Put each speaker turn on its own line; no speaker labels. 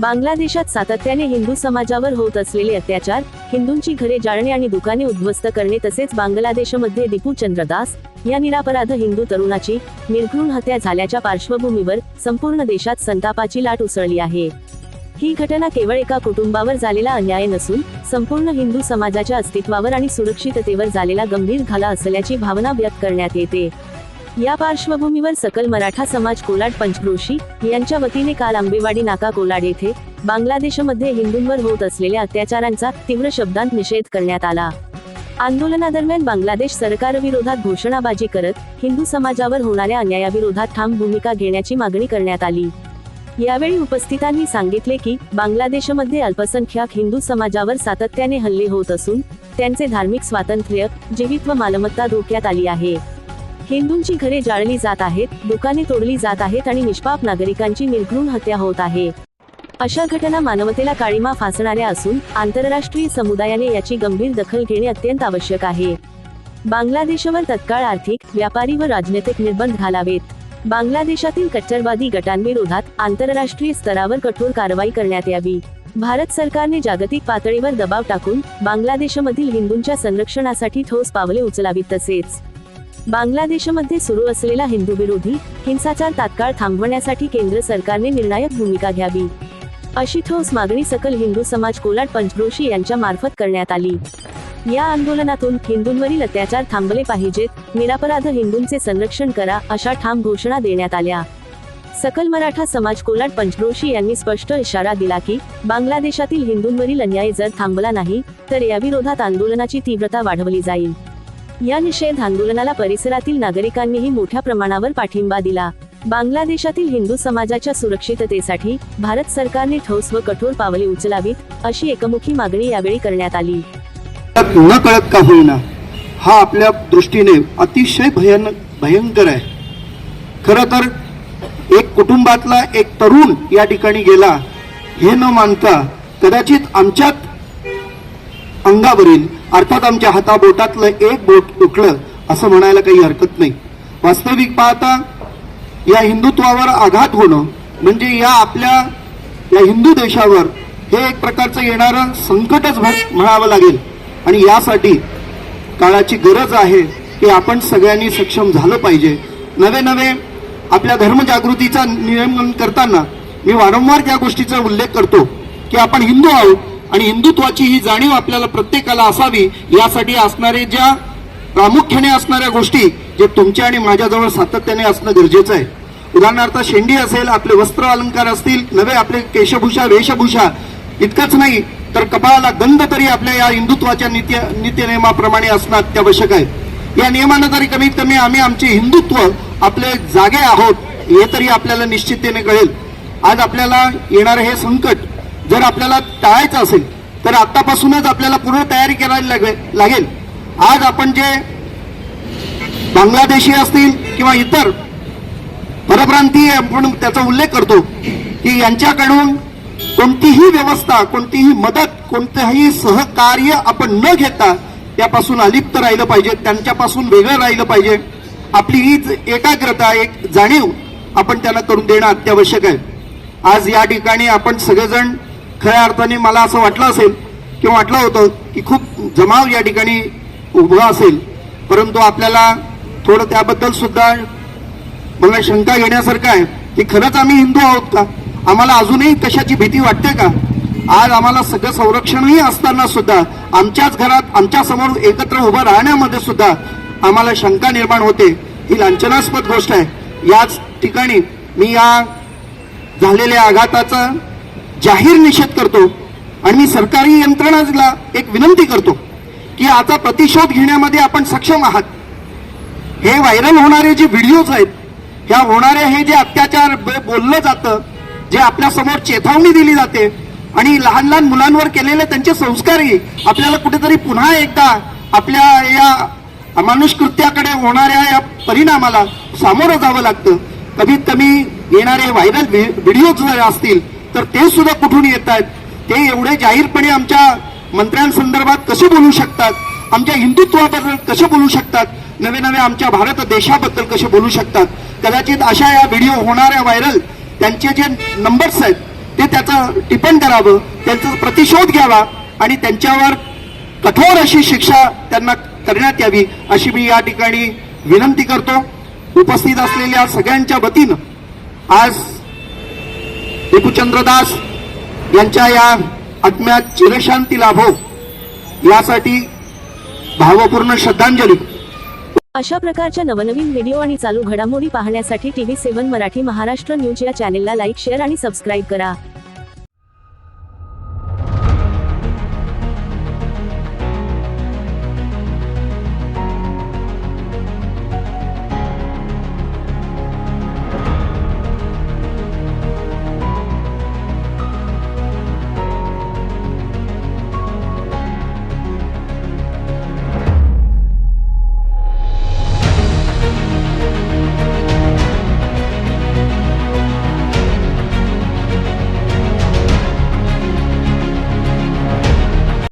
बांगलादेशात सातत्याने हिंदू समाजावर होत असलेले अत्याचार हिंदूंची घरे जाळणे आणि दुकाने उद्ध्वस्त करणे तसेच बांगलादेशमध्ये दीपू चंद्रदास या निरापराध हिंदू तरुणाची निर्घृण हत्या झाल्याच्या पार्श्वभूमीवर संपूर्ण देशात संतापाची लाट उसळली आहे. ही घटना केवळ एका कुटुंबावर झालेला अन्याय नसून संपूर्ण हिंदू समाजाच्या अस्तित्वावर आणि सुरक्षिततेवर झालेला गंभीर घाला असल्याची भावना व्यक्त करण्यात येते. या पार्श्वभूमीवर सकल मराठा समाज कोलाड पंचक्रोशी यांच्या वतीने काल आंबेवाडी नाका कोलाड येथे बांगलादेशमध्ये हिंदूंवर होत असलेल्या अत्याचारांचा तीव्र शब्दांत निषेध करण्यात आला. आंदोलनादरम्यान बांगलादेश सरकारविरोधात घोषणाबाजी करत हिंदू समाजावर होणाऱ्या अन्यायाविरोधात ठाम भूमिका घेण्याची मागणी करण्यात आली. यावेळी उपस्थितांनी सांगितले की बांगलादेशमध्ये अल्पसंख्याक हिंदू समाजावर सातत्याने हल्ले होत असून त्यांचे धार्मिक स्वातंत्र्य जीवित व मालमत्ता धोक्यात आली आहे. हिंदूंची घरे जाळली जात आहेत दुकाने तोडली जात आहेत आणि निष्पाप नागरिकांची निर्घृण हत्या होत आहे. अशा घटना मानवतेला काळीमा फासणाऱ्या असून आंतरराष्ट्रीय समुदायाने याची गंभीर दखल घेणे अत्यंत आवश्यक आहे. बांगलादेशवर तत्काळ आर्थिक व्यापारी व राजनैतिक निर्बंध घालावेत. बांगलादेशातील कट्टरवादी गटांविरोधात आंतरराष्ट्रीय स्तरावर कठोर कारवाई करण्यात यावी. भारत सरकारने जागतिक पातळीवर दबाव टाकून बांगलादेशमधील हिंदूंच्या संरक्षणासाठी ठोस पावले उचलावीत तसेच. बांगलादेशमध्ये सुरू असलेला हिंदू विरोधी हिंसाचार तात्काळ थांबवण्यासाठी केंद्र सरकारने निर्णायक भूमिका घ्यावी. अशी ठोस मागणी सकल हिंदू समाज कोलाड पंचक्रोशी यांच्या मार्फत करण्यात आली. या आंदोलनातून हिंदूंवरील अत्याचार थांबले पाहिजेत निरापराध हिंदूंचे संरक्षण करा अशा ठाम घोषणा देण्यात आल्या. सकल मराठा समाज कोलाड पंचक्रोशी यांनी स्पष्ट इशारा दिला की बांगलादेशातील हिंदूंवरील अन्याय जर थांबला नाही तर याविरोधात आंदोलनाची तीव्रता वाढवली जाईल. या निषेध आंदोलनाला परिसरातील नागरिकांनीही मोठ्या प्रमाणावर पाठिंबा दिला. बांगलादेशातील हिंदू समाजाच्या सुरक्षिततेसाठी भारत सरकारने ठोस व कठोर पावले उचलावीत अशी एकमुखी मागणी यावेळी करण्यात आली.
न कळत का होईना हा आपल्या दृष्टीने अतिशय भयानक भयंकर आहे. खर तर एक कुटुंबातला एक तरुण या ठिकाणी गेला हे न मानता कदाचित आमच्यात अंगावरील अर्थात आमच्या हाताबोटातलं एक बोट तुटलं असं म्हणायला काही हरकत नाही. वास्तविक पाहता या हिंदुत्वावर आघात होणं म्हणजे या आपल्या या हिंदू देशावर हे एक प्रकारचं येणारं संकटच म्हणावं लागेल. आणि यासाठी काळाची गरज आहे की आपण सगळ्यांनी सक्षम झालं पाहिजे. नवे नवे आपल्या धर्मजागृतीचा नियमन करताना मी वारंवार त्या गोष्टीचा उल्लेख करतो की आपण हिंदू आहोत आणि हिंदुत्वाची ही जाणीव आपल्याला प्रत्येकाला असावी यासाठी असणारे ज्या प्रामुख्याने असणाऱ्या गोष्टी जे तुमच्या आणि माझ्याजवळ सातत्याने असणं गरजेचं आहे. उदाहरणार्थ शेंडी असेल आपले वस्त्र अलंकार असतील नवे आपले केशभूषा वेशभूषा इतकंच नाही तर कपाळाला गंध तरी आपल्या या हिंदुत्वाच्या नित्य नित्यनियमाप्रमाणे असणं अत्यावश्यक आहे. या नियमानं तरी कमीत कमी आम्ही आमचे हिंदुत्व आपले जागे आहोत हे तरी आपल्याला निश्चिततेने कळेल. आज आपल्याला येणारं हे संकट जर आपल्याला टाळायचं असेल तर आतापासूनच आपल्याला पूर्ण तयारी करायला लागे- लागेल. आज आपण जे बांगलादेशी असतील किंवा इतर परप्रांतीय आपण त्याचा उल्लेख करतो की यांच्याकडून कोणतीही व्यवस्था कोणतीही मदत कोणतंही सहकार्य आपण न घेता त्यापासून अलिप्त राहिलं पाहिजे त्यांच्यापासून वेगळं राहिलं पाहिजे. आपली हीच एकाग्रता एक जाणीव आपण त्यांना करून देणं अत्यावश्यक आहे. आज या ठिकाणी आपण सगळेजण खऱ्या अर्थाने मला असं वाटलं असेल किंवा वाटलं होतं की खूप जमाव या ठिकाणी उभा असेल. परंतु आपल्याला थोडं त्याबद्दल सुद्धा मला शंका घेण्यासारखं आहे की खरंच आम्ही हिंदू आहोत का? आम्हाला अजूनही कशाची भीती वाटते का? आज आम्हाला सगळं संरक्षणही असताना सुद्धा आमच्याच घरात आमच्यासमोर एकत्र उभं राहण्यामध्ये सुद्धा आम्हाला शंका निर्माण होते. ही लांछनास्पद गोष्ट आहे. याच ठिकाणी मी या झालेल्या आघाताचा जाहीर निषेध करतो आणि मी सरकारी यंत्रणाला एक विनंती करतो की आता प्रतिशोध घेण्यामध्ये आपण सक्षम आहात. हे व्हायरल होणारे जे व्हिडिओज आहेत ह्या होणारे हे जे अत्याचार ब- बोललं जातं जे आपल्यासमोर चेतावणी दिली जाते आणि लहान लहान मुलांवर केलेले त्यांचे संस्कारही आपल्याला कुठेतरी पुन्हा एकदा आपल्या या अमानुषकृत्याकडे होणाऱ्या या परिणामाला सामोरं जावं लागतं. कमीत कमी येणारे व्हायरल व्हिडिओज असतील तर ते सुद्धा कुठून येत आहेत? ते एवढे जाहीरपणे आमच्या मंत्र्यांसंदर्भात कसे बोलू शकतात? आमच्या हिंदुत्वाबद्दल कसे बोलू शकतात? नवे नवे आमच्या भारत देशाबद्दल कसे बोलू शकतात? कदाचित अशा या व्हिडिओ होणाऱ्या व्हायरल त्यांचे जे नंबर्स आहेत ते त्याचं टिपण करावं त्यांचा प्रतिशोध घ्यावा आणि त्यांच्यावर कठोर अशी शिक्षा त्यांना करण्यात यावी अशी मी या ठिकाणी विनंती करतो. उपस्थित असलेल्या सगळ्यांच्या वतीनं आज दीपूचंद्र दास यांच्या या आत्म्यात चिरशांती लाभो यासाठी भावपूर्ण श्रद्धांजली.
अशा प्रकारच्या नवनवीन व्हिडिओ आणि चालू घडामोडी पाहण्यासाठी TV seven Marathi Maharashtra news या चॅनेलला लाईक शेअर आणि सबस्क्राईब करा.